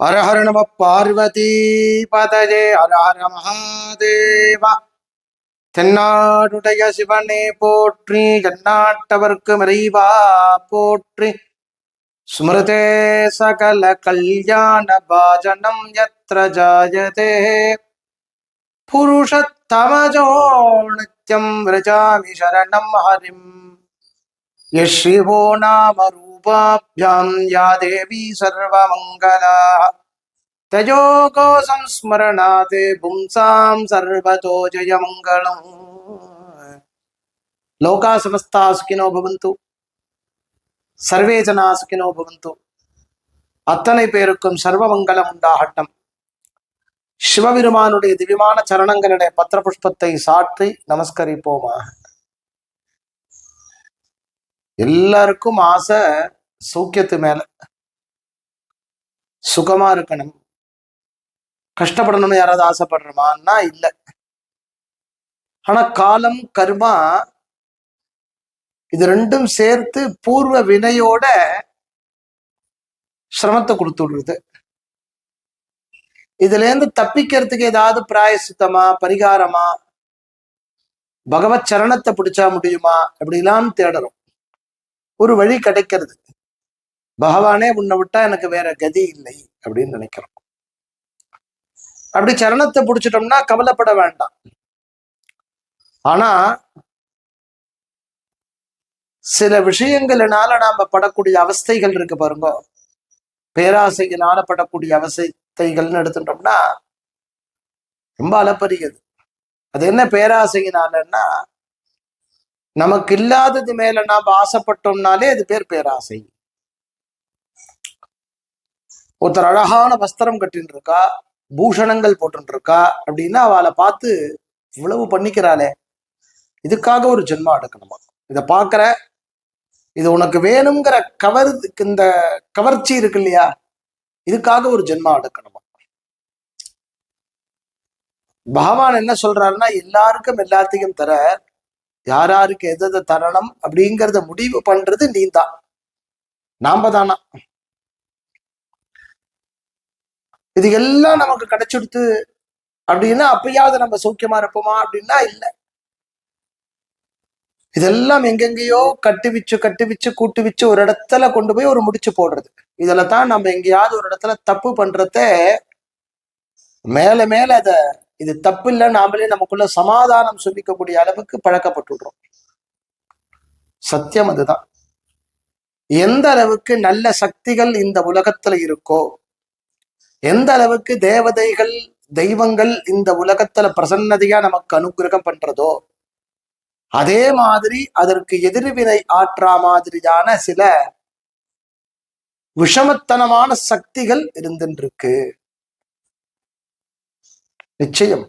ஹரஹர நம பார்வதி பதஜே ஹரஹர மகாதேவா தென்னாடுடைய சிவனே போற்றி ஜன்னாட்டவர்க்கு மறைவா போற்றி. ஸ்மிருதே சகல கல்யாண பாஜனம் யத்ர ஜாயதே. புருஷத்தமஜோ நித்யம் விரஜாமி சரணம் ஹரிம். யஸ்ரீவோ நாமரு रूपाभ्यां या देवी सर्वमङ्गला। तयोगो संस्मरणात् पुंसां सर्वतो जयमङ्गलम्। लोका समस्ता सुखिनो भवन्तु। சர்வே ஜனா சுகினோ பவந்து அத்தனை பேருக்கும் சர்வமங்கலம் உண்டாகட்டும். சிவபெருமானுடைய திவ்யமான சரணங்களுடைய பத்திர புஷ்பத்தை சாற்றி நமஸ்கரிப்போமா எல்லாருக்கும் ஆசை சௌக்கியத்து மேல சுகமா இருக்கணும். கஷ்டப்படணும்னு யாராவது ஆசைப்படுறோமான்னா இல்லை. ஆனா காலம் கர்மா இது ரெண்டும் சேர்த்து பூர்வ வினையோட சிரமத்தை கொடுத்து விடுறது. இதுல இருந்து தப்பிக்கிறதுக்கு ஏதாவது பிராயசித்தமா பரிகாரமா பகவத் சரணத்தை பிடிச்சா முடியுமா? அப்படிலாம் தேடுறோம் ஒரு வழி கிடைக்கிறது. பகவானே உன்னை விட்டா எனக்கு வேற கதி இல்லை அப்படின்னு நினைக்கிறோம். அப்படி சரணத்தை பிடிச்சிட்டோம்னா கவலைப்பட வேண்டாம். ஆனா சில விஷயங்களினால நாம படக்கூடிய அவஸ்தைகள் இருக்கு பாருங்க. பேராசையினால படக்கூடிய அவஸ்தைகள்னு எடுத்துட்டோம்னா ரொம்ப அலப்பரியது அது என்ன பேராசையினாலன்னா நமக்கு இல்லாதது மேல நாம் ஆசைப்பட்டோம்னாலே அது பேர் பேராசை. ஒருத்தர் அழகான வஸ்திரம் கட்டின்னு இருக்கா பூஷணங்கள் போட்டுருக்கா அப்படின்னா அவளை பார்த்து இவ்வளவு பண்ணிக்கிறாளே. இதுக்காக ஒரு ஜென்மா எடுக்கணுமா? இதை பார்க்குற இது உனக்கு வேணுங்கிற கவர் இந்த கவர்ச்சி இருக்கு இல்லையா? இதுக்காக ஒரு ஜென்மா எடுக்கணுமா? பகவான் என்ன சொல்றாருன்னா எல்லாருக்கும் எல்லாத்தையும் தர யாராருக்கு எதை தரணும் அப்படிங்கிறத முடிவு பண்றது நீ தான் நாம தானா? இது எல்லாம் நமக்கு கிடைச்சிடுத்து அப்படின்னா அப்பயாவது நம்ம சௌக்கியமா இருப்போமா? அப்படின்னா இல்லை. இதெல்லாம் எங்கெங்கேயோ கட்டு வச்சு கட்டு வச்சு கூட்டு வச்சு ஒரு இடத்துல கொண்டு போய் ஒரு முடிச்சு போடுறது. இதில் தான் நம்ம எங்கேயாவது ஒரு இடத்துல தப்பு பண்றத மேல மேல அத இது தப்பு இல்லை நாமளே நமக்குள்ள சமாதானம் சொல்லிக்கக்கூடிய அளவுக்கு பழக்கப்பட்டுடுறோம். சத்தியம் அதுதான். எந்த அளவுக்கு நல்ல சக்திகள் இந்த உலகத்துல இருக்கோ எந்த அளவுக்கு தேவதைகள் தெய்வங்கள் இந்த உலகத்துல பிரசன்னதையா நமக்கு அனுகிரகம் பண்றதோ அதே மாதிரி அதற்கு எதிர்வினை ஆற்றா மாதிரியான சில விஷமத்தனமான சக்திகள் இருந்துருக்கு நிச்சயம்.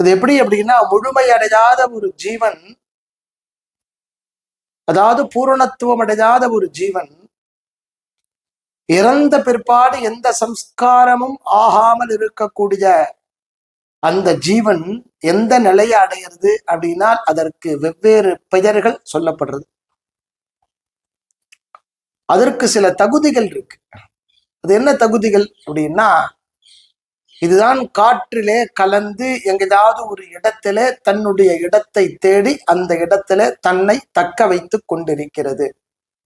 இது எப்படி அப்படின்னா முழுமையடையாத ஒரு ஜீவன் அதாவது பூரணத்துவம் அடையாத ஒரு ஜீவன் இறந்த பிற்பாடு எந்த சம்ஸ்காரமும் ஆகாமல் இருக்கக்கூடிய அந்த ஜீவன் எந்த நிலையை அடையிறது அப்படின்னா அதற்கு வெவ்வேறு பெயர்கள் சொல்லப்படுறது. அதற்கு சில தகுதிகள் இருக்கு. அது என்ன தகுதிகள் அப்படின்னா இதுதான் காற்றிலே கலந்து எங்கேயாவது ஒரு இடத்துல தன்னுடைய இடத்தை தேடி அந்த இடத்துல தன்னை தக்க வைத்து கொண்டிருக்கிறது.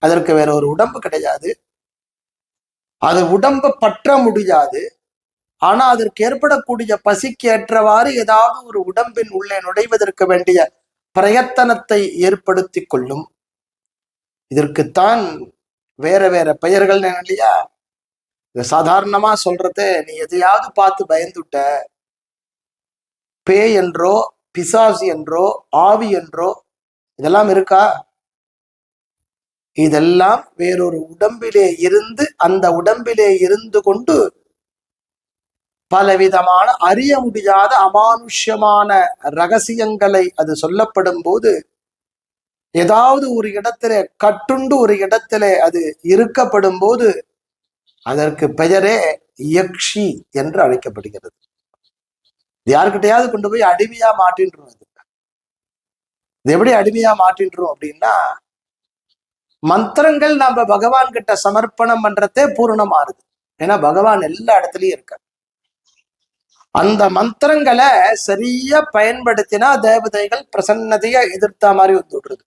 அதற்கு வேற ஒரு உடம்பு கிடையாது. அது உடம்ப பற்ற முடியாது. ஆனா அதற்கு ஏற்படக்கூடிய பசிக்கு ஏற்றவாறு ஏதாவது ஒரு உடம்பின் உள்ளே நுழைவதற்கு வேண்டிய பிரயத்தனத்தை ஏற்படுத்தி கொள்ளும். இதற்குத்தான் வேற வேற பெயர்கள் இல்லையா? சாதாரணமா சொல்றத நீ எதையாவது பார்த்து பயந்துட்ட. பே என்றோ பிசாசு என்றோ ஆவி என்றோ இதெல்லாம் இருக்கா? இதெல்லாம் வேறொரு உடம்பிலே இருந்து அந்த உடம்பிலே இருந்து கொண்டு பலவிதமான அறிய முடியாத அமானுஷ்யமான ரகசியங்களை அது சொல்லப்படும் போது ஏதாவது ஒரு இடத்துல கட்டுண்டு ஒரு இடத்துல அது இருக்கப்படும் போது அதற்கு பெயரே யக்ஷி என்று அழைக்கப்படுகிறது. யாருக்கிட்டையாவது கொண்டு போய் அடிமையா மாட்டின்றோம் அது. இது எப்படி அடிமையா மாட்டின்றோம் அப்படின்னா மந்திரங்கள் நாம பகவான் கிட்ட சமர்ப்பணம் பண்றதே பூர்ணமாறுது ஏன்னா பகவான் எல்லா இடத்துலயும் இருக்க அந்த மந்திரங்களை சரியா பயன்படுத்தினா தேவதைகள் பிரசன்னதைய எதிர்த்த மாதிரி வந்துடுறது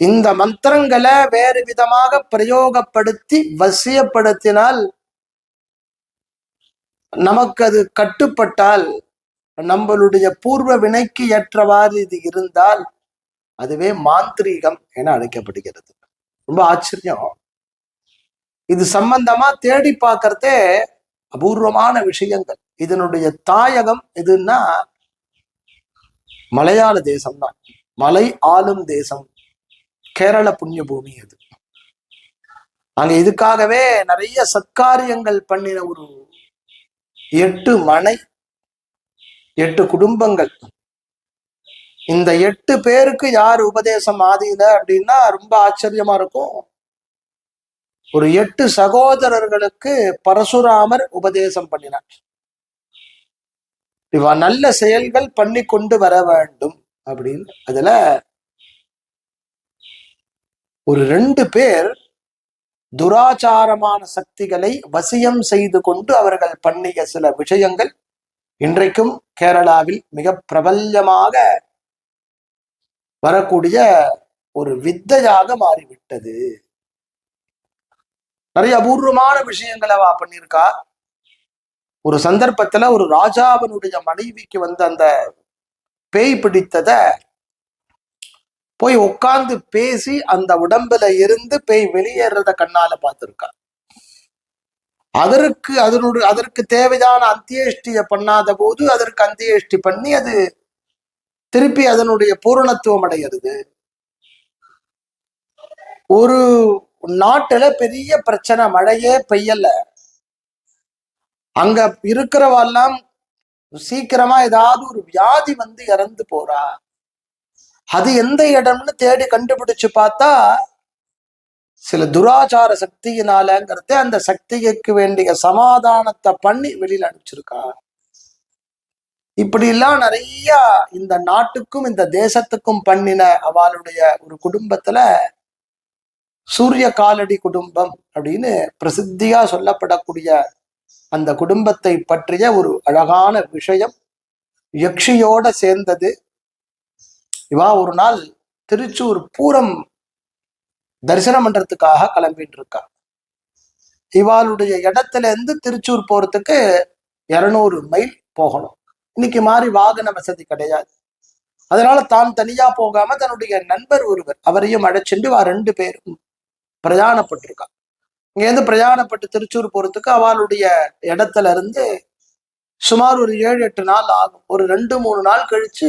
இந்த மந்திரங்களை வேறு விதமாக பிரயோகப்படுத்தி வசியப்படுத்தினால் நமக்கு அது கட்டுப்பட்டால் நம்மளுடைய பூர்வ வினைக்கு ஏற்றவாறு இது இருந்தால் அதுவே மாந்திரீகம் என அழைக்கப்படுகிறது. ரொம்ப ஆச்சரியம். இது சம்பந்தமா தேடி பார்க்கறதே அபூர்வமான விஷயங்கள். இதனுடைய தாயகம் எதுன்னா மலையாள தேசம் தான் மலை ஆளும் தேசம். கேரள புண்ணிய பூமி அது. அங்க இதுக்காகவே நிறைய சத்காரியங்கள் பண்ணின ஒரு எட்டு மனை எட்டு குடும்பங்கள். இந்த எட்டு பேருக்கு யார் உபதேசம் ஆதியில அப்படின்னா ரொம்ப ஆச்சரியமா இருக்கும். ஒரு எட்டு சகோதரர்களுக்கு பரசுராமர் உபதேசம் பண்ணினார். இவ நல்ல செயல்கள் பண்ணி கொண்டு வர வேண்டும் அப்படின்னு. அதுல ஒரு ரெண்டு பேர் துராச்சாரமான சக்திகளை வசியம் செய்து கொண்டு அவர்கள் பண்ணிய சில விஷயங்கள் இன்றைக்கும் கேரளாவில் மிக பிரபல்யமாக வரக்கூடிய ஒரு வித்தையாக மாறிவிட்டது. நிறைய அபூர்வமான விஷயங்களை அவ பண்ணியிருக்கா. ஒரு சந்தர்ப்பத்துல ஒரு ராஜாவினுடைய மனைவிக்கு வந்த அந்த பேய் பிடித்தத போய் உட்கார்ந்து பேசி அந்த உடம்புல இருந்து பேய் வெளியேறத கண்ணால பார்த்திருக்கா. அதற்கு அதனுடைய அதற்கு தேவையான அந்தியேஷ்டியை பண்ணாத போது அதற்கு அந்தியேஷ்டி பண்ணி அது திருப்பி அதனுடைய பூரணத்துவம் அடைகிறது ஒரு நாட்டுல பெரிய பிரச்சனை மழையே பெய்யல. அங்க இருக்கிறவெல்லாம் சீக்கிரமா ஏதாவது ஒரு வியாதி வந்து இறந்து போறா. அது எந்த இடம்னு தேடி கண்டுபிடிச்சு பார்த்தா சில துராச்சார சக்தியினாலங்கிறத அந்த சக்திக்கு வேண்டிய சமாதானத்தை பண்ணி வெளியில அனுப்பிச்சிருக்கா. இப்படி எல்லாம் நிறைய இந்த நாட்டுக்கும் இந்த தேசத்துக்கும் பண்ணின அவளுடைய ஒரு குடும்பத்துல சூரிய காலடி குடும்பம் அப்படின்னு பிரசித்தியா சொல்லப்படக்கூடிய அந்த குடும்பத்தை பற்றிய ஒரு அழகான விஷயம். யக்ஷியோட சேர்ந்தது. இவா ஒரு நாள் திருச்சூர் பூரம் தரிசனம் பண்றதுக்காக கிளம்பிட்டு இருக்கா. இவாளுடைய இடத்துல இருந்து திருச்சூர் போறதுக்கு இருநூறு மைல் போகணும். இன்னைக்கு மாதிரி வாகன வசதி கிடையாது. அதனால தான் தனியா போகாம தன்னுடைய நண்பர் ஒருவர் அவரையும் அழைச்சிட்டு வா ரெண்டு பேரும் பிரயாணப்பட்டிருக்கா இங்கேருந்து பிரயாணப்பட்டு திருச்சூர் போறதுக்கு அவளுடைய இடத்துல இருந்து சுமார் ஒரு ஏழு எட்டு நாள் ஆகும். ஒரு ரெண்டு மூணு நாள் கழிச்சு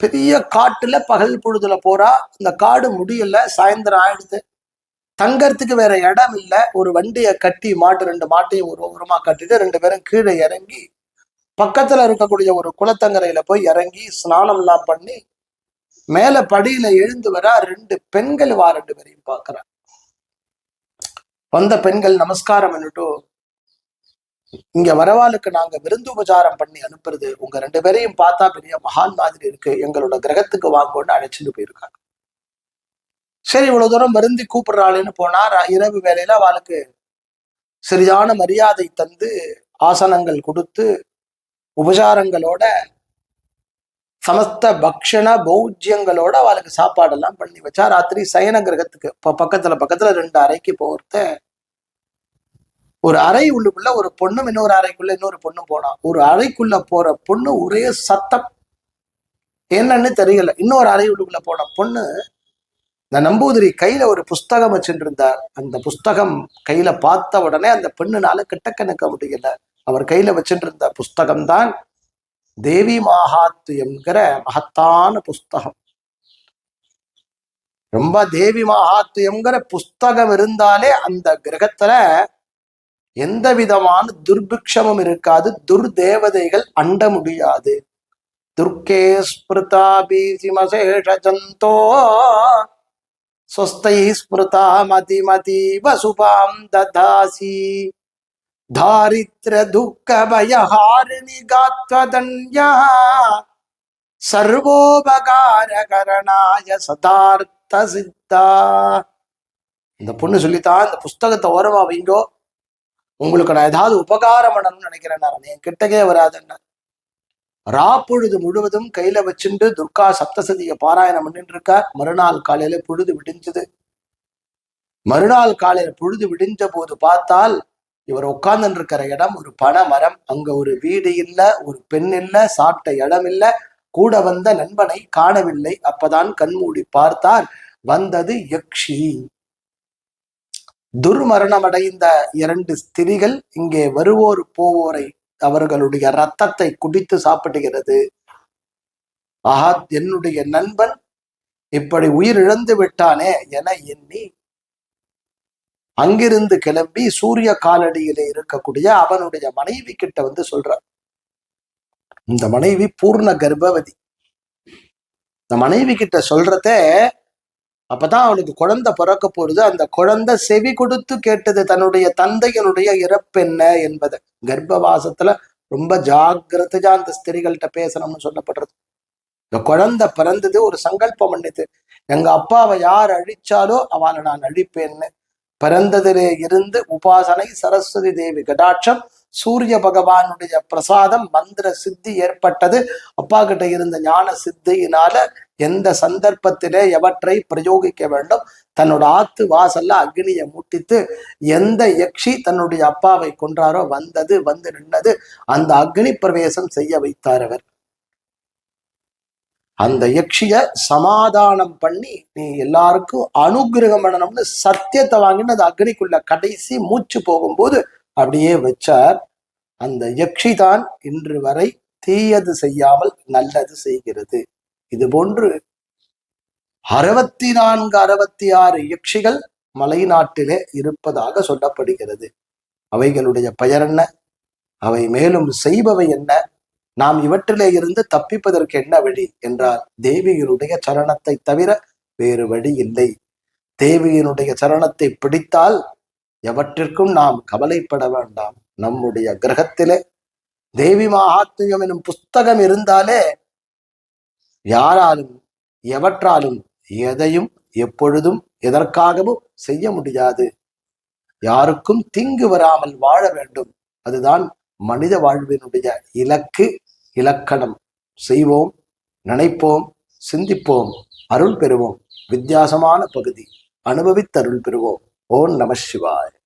பெரிய காட்டுல பகல் பொழுதுல போறா. இந்த காடு முடியல. சாயந்தரம் ஆயிடுது. தங்கறதுக்கு வேற இடம் இல்லை. ஒரு வண்டியை கட்டி மாட்டு ரெண்டு மாட்டையும் ஒரு ஓரமா கட்டிட்டு ரெண்டு பேரும் கீழே இறங்கி பக்கத்துல இருக்கக்கூடிய ஒரு குளத்தங்கரையில போய் இறங்கி ஸ்நானம் எல்லாம் பண்ணி மேல படியில எழுந்து வர ரெண்டு பெண்கள் வா ரெண்டு பேரையும் பாக்குற வந்த பெண்கள் நமஸ்காரம் பண்ணிட்டு இங்க வரவாளுக்கு நாங்க விருந்து உபச்சாரம் பண்ணி அனுப்புறது உங்க ரெண்டு பேரையும் பார்த்தா பெரிய மகான் மாதிரி இருக்கு எங்களோட கிரகத்துக்கு வாங்கன்னு அழைச்சிட்டு போயிருக்காங்க. சரி இவ்வளவு தூரம் மருந்தி கூப்பிடுறாளேன்னு போனா இரவு வேலையில அவளுக்கு சரியான மரியாதை தந்து ஆசனங்கள் கொடுத்து உபசாரங்களோட சமஸ்த பக்ஷண பௌஜ்யங்களோட அவளுக்கு சாப்பாடெல்லாம் பண்ணி வச்சா ராத்திரி சயன கிரகத்துக்கு இப்போ பக்கத்துல பக்கத்துல ரெண்டு அறைக்கு போகிறத ஒரு அறை உள்ளுக்குள்ள ஒரு பொண்ணும் இன்னொரு அறைக்குள்ள இன்னொரு பொண்ணும் போனா ஒரு அறைக்குள்ள போற பொண்ணு ஒரே சத்தம். என்னன்னு தெரியல. இன்னொரு அறை உள்ளுக்குள்ள போன பொண்ணு இந்த நம்பூதிரி கையில ஒரு புஸ்தகம் வச்சுட்டு இருந்தார் அந்த புஸ்தகம் கையில பார்த்த உடனே அந்த பெண்ணுனால கிட்டக்க நிற்க முடியல. அவர் கையில வச்சுட்டு இருந்த தேவி மகாத்துயம்ங்கிற மகத்தான புஸ்தகம். ரொம்ப தேவி மகாத்துயம்ங்கிற புஸ்தகம் இருந்தாலே அந்த கிரகத்துல எந்த விதமான துர்பிக்ஷமும் இருக்காது துர்தேவதைகள் அண்ட முடியாது. துர்க்கே ஸ்மிருதா பீசிமசேஷ ஜந்தோ ஸ்வஸ்தை ஸ்மிருதா மதி மதி வசுபாம் ததாசி. தாரித்ர துக்க பயஹாரிணி காத்வதன்யா சர்வோபகார கரணாய சதார்த்த சித்தா இந்த பொண்ணு சொல்லித்தான் இந்த புஸ்தகத்தை ஓரமா வைங்கோ. உங்களுக்கு நான் ஏதாவது உபகாரம் பண்ணணும்னு நினைக்கிறேன் என் கிட்டக்கே வராதுன்னு. ராப்பொழுது முழுவதும் கையில வச்சுட்டு துர்கா சப்தசதியை பாராயணம் பண்ணிட்டு இருக்கார் மறுநாள் காலையில பொழுது விடிஞ்சது. மறுநாள் காலையில பொழுது விடிஞ்ச போது பார்த்தால் இவர் உட்கார்ந்து இருக்கிற இடம் ஒரு பனை மரம். அங்க ஒரு வீடு இல்ல ஒரு பெண் இல்ல சாப்பிட்ட இடம் இல்ல. கூட வந்த நண்பனை காணவில்லை. அப்பதான் கண்மூடி பார்த்தார். வந்தது யக்ஷி. துர்மரணமடைந்த இரண்டு ஸ்திரிகள் இங்கே வருவோர் போவோரை அவர்களுடைய ரத்தத்தை குடித்து சாப்பிடுகிறது. ஆஹா என்னுடைய நண்பன் இப்படி உயிரிழந்து விட்டானே என எண்ணி அங்கிருந்து கிளம்பி சூரிய காலடியில இருக்கக்கூடிய அவனுடைய மனைவி கிட்ட வந்து சொல்றான் இந்த மனைவி பூர்ண கர்ப்பவதி. இந்த மனைவி கிட்ட சொல்றதே அப்பதான் அவனுக்கு குழந்தை பிறக்க போறது அந்த குழந்தை செவி கொடுத்து கேட்டது தன்னுடைய தந்தையனுடைய இறப்பு என்ன என்பதை. கர்ப்பவாசத்துல ரொம்ப ஜாக்கிரதையா அந்த ஸ்திரிகள்கிட்ட பேசணும்னு சொல்லப்படுறது. இந்த குழந்தை பிறந்தது ஒரு சங்கல்பம் பண்ணிது எங்க அப்பாவை யார் அழிச்சாலோ அவளை நான் அழிப்பேன்னு. பிறந்ததிலே இருந்து உபாசனை சரஸ்வதி தேவி கடாட்சம் சூரிய பகவானுடைய பிரசாதம் மந்திர சித்தி ஏற்பட்டது. அப்பா கிட்ட இருந்த ஞான சித்தியினால எந்த சந்தர்ப்பத்திலே எவற்றை பிரயோகிக்க வேண்டும்? தன்னோட ஆத்து வாசல்ல அக்னியை முட்டித்து எந்த யக்ஷி தன்னுடைய அப்பாவை கொன்றாரோ வந்தது வந்து நின்னது அந்த அக்னி பிரவேசம் செய்ய வைத்தார் அவர். அந்த யக்ஷிய சமாதானம் பண்ணி நீ எல்லாருக்கும் அனுகிரகம் பண்ணணும்னு சத்தியத்தை வாங்கினு அந்த அக்னிக்குள்ள கடைசி மூச்சு போகும்போது அப்படியே வச்சார். அந்த யக்ஷி தான் இன்று வரை தீயது செய்யாமல் நல்லது செய்கிறது. இது போன்று அறுபத்தி நான்கு அறுபத்தி ஆறு யக்ஷிகள் மலைநாட்டிலே இருப்பதாக சொல்லப்படுகிறது. அவைகளுடைய பெயர் என்ன? அவை மேலும் செய்பவை என்ன? நாம் இவற்றிலே இருந்து தப்பிப்பதற்கு என்ன வழி? என்றால் தேவியினுடைய சரணத்தை தவிர வேறு வழி இல்லை. தேவியினுடைய சரணத்தை பிடித்தால் எவற்றிற்கும் நாம் கவலைப்பட வேண்டாம். நம்முடைய கிரகத்திலே தேவி மகாத்மியம் எனும் புஸ்தகம் இருந்தாலே யாராலும் எவற்றாலும் எதையும் எப்பொழுதும் எதற்காகவும் செய்ய முடியாது. யாருக்கும் தீங்கு வராமல் வாழ வேண்டும். அதுதான் மனித வாழ்வினுடைய இலக்கு. இலக்கணம் செய்வோம் நினைப்போம் சிந்திப்போம் அருள் பெறுவோம். வித்தியாசமான பகுதி. அனுபவித்தருள் பெறுவோம். ஓம் நம சிவாய்.